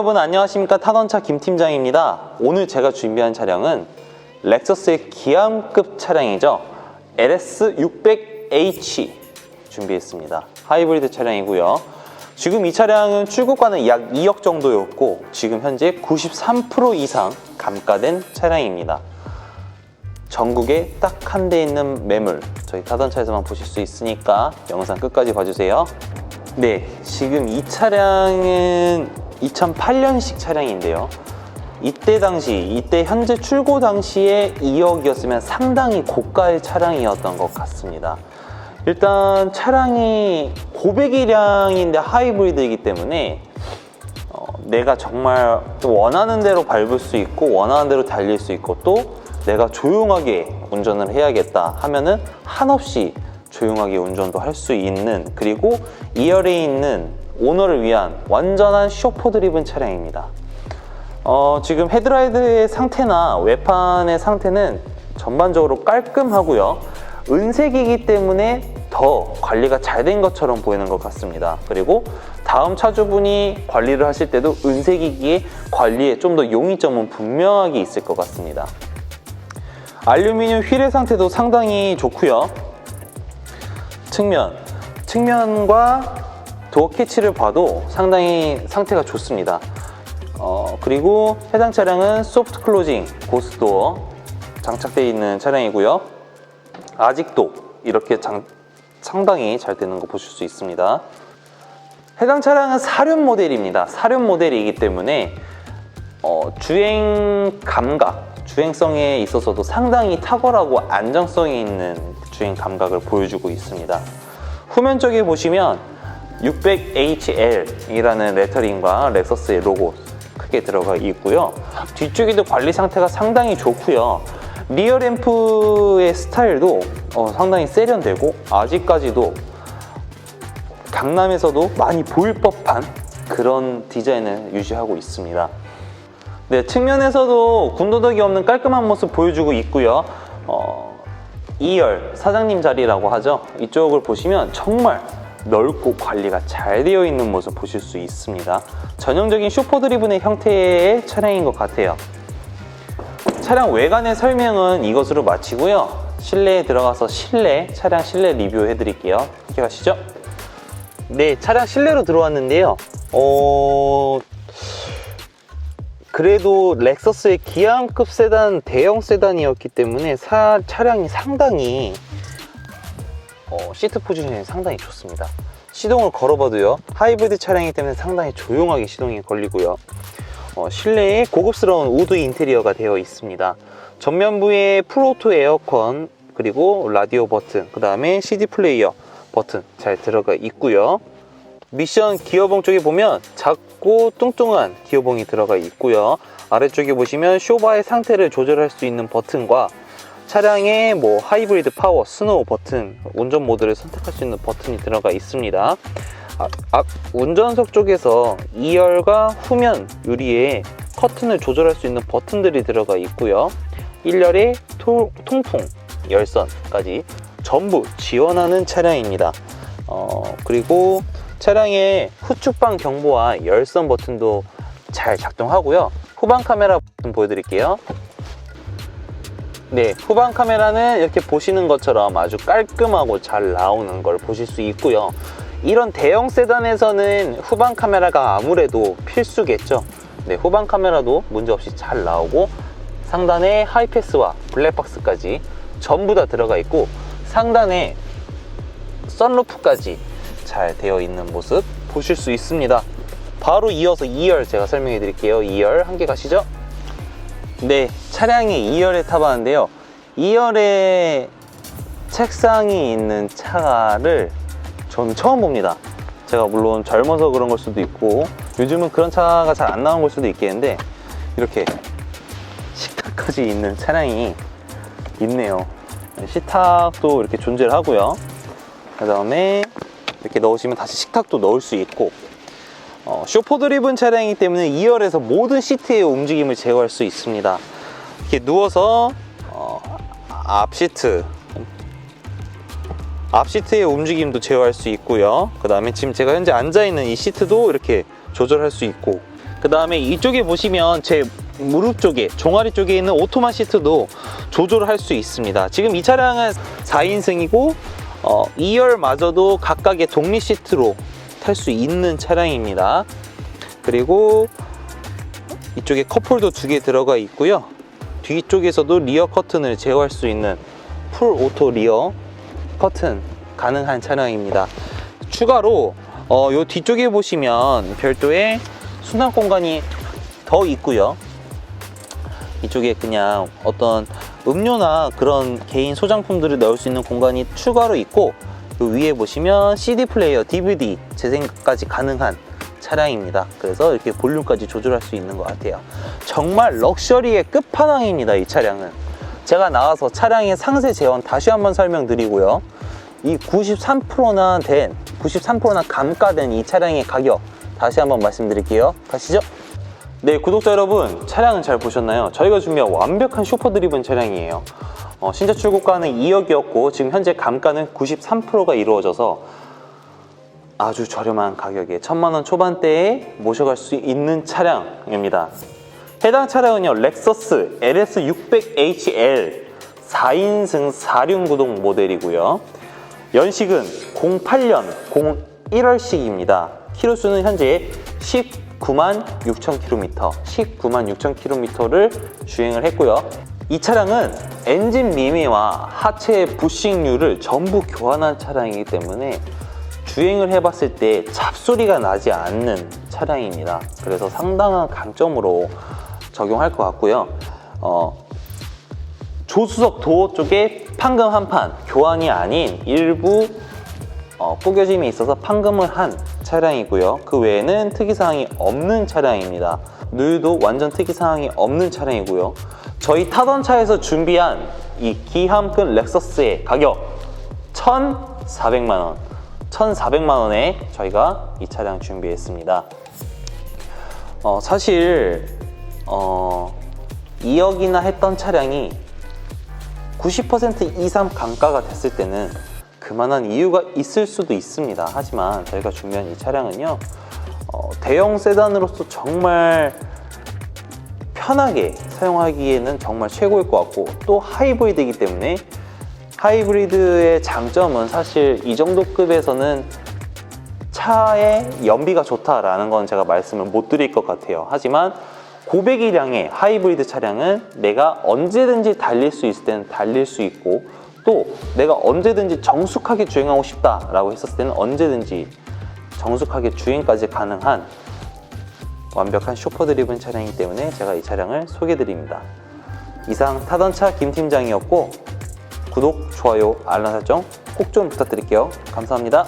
여러분 안녕하십니까? 타던차 김팀장입니다. 오늘 제가 준비한 차량은 렉서스의 기암급 차량이죠. LS600H 준비했습니다. 하이브리드 차량이고요. 지금 이 차량은 출고가는 약 2억 정도였고 지금 현재 93% 이상 감가된 차량입니다. 전국에 딱 한 대 있는 매물 저희 타던차에서만 보실 수 있으니까 영상 끝까지 봐주세요. 네, 지금 이 차량은 2008년식 차량인데요. 이때 당시, 이때 현재 출고 당시에 2억이었으면 상당히 고가의 차량이었던 것 같습니다. 일단 차량이 고배기량인데 하이브리드이기 때문에 어, 내가 정말 원하는 대로 밟을 수 있고 원하는 대로 달릴 수 있고 또 내가 조용하게 운전을 해야겠다 하면은 한없이 조용하게 운전도 할 수 있는 그리고 2열에 있는 오너를 위한 완전한 쇼퍼 드리븐 차량입니다. 어, 지금 헤드라이드의 상태나 외판의 상태는 전반적으로 깔끔하고요. 은색이기 때문에 더 관리가 잘 된 것처럼 보이는 것 같습니다. 그리고 다음 차주분이 관리를 하실 때도 은색이기에 관리에 좀 더 용이점은 분명하게 있을 것 같습니다. 알루미늄 휠의 상태도 상당히 좋고요. 측면, 측면과 도어 캐치를 봐도 상당히 상태가 좋습니다. 어, 그리고 해당 차량은 소프트 클로징 고스 도어 장착되어 있는 차량이고요. 아직도 이렇게 장- 상당히 잘 되는 거 보실 수 있습니다. 해당 차량은 사륜 모델입니다. 사륜 모델이기 때문에 어, 주행 감각, 주행성에 있어서도 상당히 탁월하고 안정성이 있는 주행 감각을 보여주고 있습니다. 후면 쪽에 보시면 600HL이라는 레터링과 렉서스의 로고 크게 들어가 있고요. 뒤쪽에도 관리 상태가 상당히 좋고요. 리어 램프의 스타일도 어, 상당히 세련되고 아직까지도 강남에서도 많이 보일 법한 그런 디자인을 유지하고 있습니다. 네, 측면에서도 군더더기 없는 깔끔한 모습 보여주고 있고요. 어, 2열 사장님 자리라고 하죠. 이쪽을 보시면 정말 넓고 관리가 잘 되어 있는 모습 보실 수 있습니다. 전형적인 슈퍼 드리븐의 형태의 차량인 것 같아요. 차량 외관의 설명은 이것으로 마치고요. 실내에 들어가서 실내, 차량 실내 리뷰해 드릴게요. 함께 가시죠. 네, 차량 실내로 들어왔는데요. 어, 그래도 렉서스의 기암급 세단, 대형 세단이었기 때문에 사- 차량이 상당히 어, 시트 포지션이 상당히 좋습니다. 시동을 걸어봐도요. 하이브리드 차량이기 때문에 상당히 조용하게 시동이 걸리고요. 어, 실내에 고급스러운 우드 인테리어가 되어 있습니다. 전면부에 풀오토 에어컨 그리고 라디오 버튼 그 다음에 CD 플레이어 버튼 잘 들어가 있고요. 미션 기어봉 쪽에 보면 작고 뚱뚱한 기어봉이 들어가 있고요. 아래쪽에 보시면 쇼바의 상태를 조절할 수 있는 버튼과 차량의 뭐 하이브리드 파워, 스노우 버튼, 운전 모드를 선택할 수 있는 버튼이 들어가 있습니다. 아, 앞 운전석 쪽에서 2열과 후면 유리에 커튼을 조절할 수 있는 버튼들이 들어가 있고요. 1열에 토- 통풍, 열선까지 전부 지원하는 차량입니다. 어, 그리고 차량의 후측방 경보와 열선 버튼도 잘 작동하고요. 후방 카메라 버튼 보여드릴게요. 네, 후방 카메라는 이렇게 보시는 것처럼 아주 깔끔하고 잘 나오는 걸 보실 수 있고요. 이런 대형 세단에서는 후방 카메라가 아무래도 필수겠죠. 네, 후방 카메라도 문제없이 잘 나오고 상단에 하이패스와 블랙박스까지 전부 다 들어가 있고 상단에 썬루프까지 잘 되어 있는 모습 보실 수 있습니다. 바로 이어서 2열 제가 설명해 드릴게요. 2열 함께 가시죠. 네, 차량이 2열에 타봤는데요. 2열에 책상이 있는 차를 저는 처음 봅니다. 제가 물론 젊어서 그런 걸 수도 있고 요즘은 그런 차가 잘 안 나온 걸 수도 있겠는데 이렇게 식탁까지 있는 차량이 있네요. 식탁도 이렇게 존재를 하고요. 그 다음에 이렇게 넣으시면 다시 식탁도 넣을 수 있고 어, 쇼퍼 드리븐 차량이기 때문에 2열에서 모든 시트의 움직임을 제어할 수 있습니다. 이렇게 누워서 어, 앞 시트 앞 시트의 움직임도 제어할 수 있고요. 그 다음에 지금 제가 현재 앉아 있는 이 시트도 이렇게 조절할 수 있고 그 다음에 이쪽에 보시면 제 무릎 쪽에 종아리 쪽에 있는 오토마 시트도 조절할 수 있습니다 지금 이 차량은 4인승이고 어, 2열마저도 각각의 독립 시트로 탈 수 있는 차량입니다 그리고 이쪽에 컵홀더 두 개 들어가 있고요 뒤쪽에서도 리어 커튼을 제어할 수 있는 풀 오토 리어 커튼 가능한 차량입니다. 추가로 어, 요 뒤쪽에 보시면 별도의 수납 공간이 더 있고요. 이쪽에 그냥 어떤 음료나 그런 개인 소장품들을 넣을 수 있는 공간이 추가로 있고 요 위에 보시면 CD 플레이어, DVD 재생까지 가능한 차량입니다. 그래서 이렇게 볼륨까지 조절할 수 있는 것 같아요. 정말 럭셔리의 끝판왕입니다. 이 차량은. 제가 나와서 차량의 상세 재원 다시 한번 설명드리고요. 이 93%나 된, 93%나 감가된 이 차량의 가격 다시 한번 말씀드릴게요. 가시죠. 네, 구독자 여러분, 차량은 잘 보셨나요? 저희가 준비한 완벽한 슈퍼 드리븐 차량이에요. 어, 신차 출고가는 2억이었고, 지금 현재 감가는 93%가 이루어져서 아주 저렴한 가격에 천만 원 초반대에 모셔갈 수 있는 차량입니다. 해당 차량은요, 렉서스 LS600HL 4인승 4륜 구동 모델이고요. 연식은 08년 01월식입니다. 키로수는 현재 19만 6천 킬로미터, 19만 6천 킬로미터를 주행을 했고요. 이 차량은 엔진 미미와 하체 부식률을 전부 교환한 차량이기 때문에 주행을 해봤을 때 잡소리가 나지 않는 차량입니다. 그래서 상당한 강점으로 적용할 것 같고요. 어, 조수석 도어 쪽에 판금 한 판, 교환이 아닌 일부 어, 구겨짐이 있어서 판금을 한 차량이고요. 그 외에는 특이사항이 없는 차량입니다. 누유도 완전 특이사항이 없는 차량이고요. 저희 타던 차에서 준비한 이 기함근 렉서스의 가격 1,400만 원. 1,400만 원에 저희가 이 차량 준비했습니다. 어, 사실 어, 2억이나 했던 차량이 90% 이상 감가가 됐을 때는 그만한 이유가 있을 수도 있습니다. 하지만 저희가 준비한 이 차량은요, 어, 대형 세단으로서 정말 편하게 사용하기에는 정말 최고일 것 같고 또 하이브리드이기 때문에 하이브리드의 장점은 사실 이 정도 급에서는 차의 연비가 좋다라는 건 제가 말씀을 못 드릴 것 같아요. 하지만 고배기량의 하이브리드 차량은 내가 언제든지 달릴 수 있을 때는 달릴 수 있고 또 내가 언제든지 정숙하게 주행하고 싶다라고 했었을 때는 언제든지 정숙하게 주행까지 가능한 완벽한 쇼퍼 드리븐 차량이기 때문에 제가 이 차량을 소개드립니다. 이상 타던 차 김 팀장이었고 구독, 좋아요, 알람 설정 꼭 좀 부탁드릴게요. 감사합니다.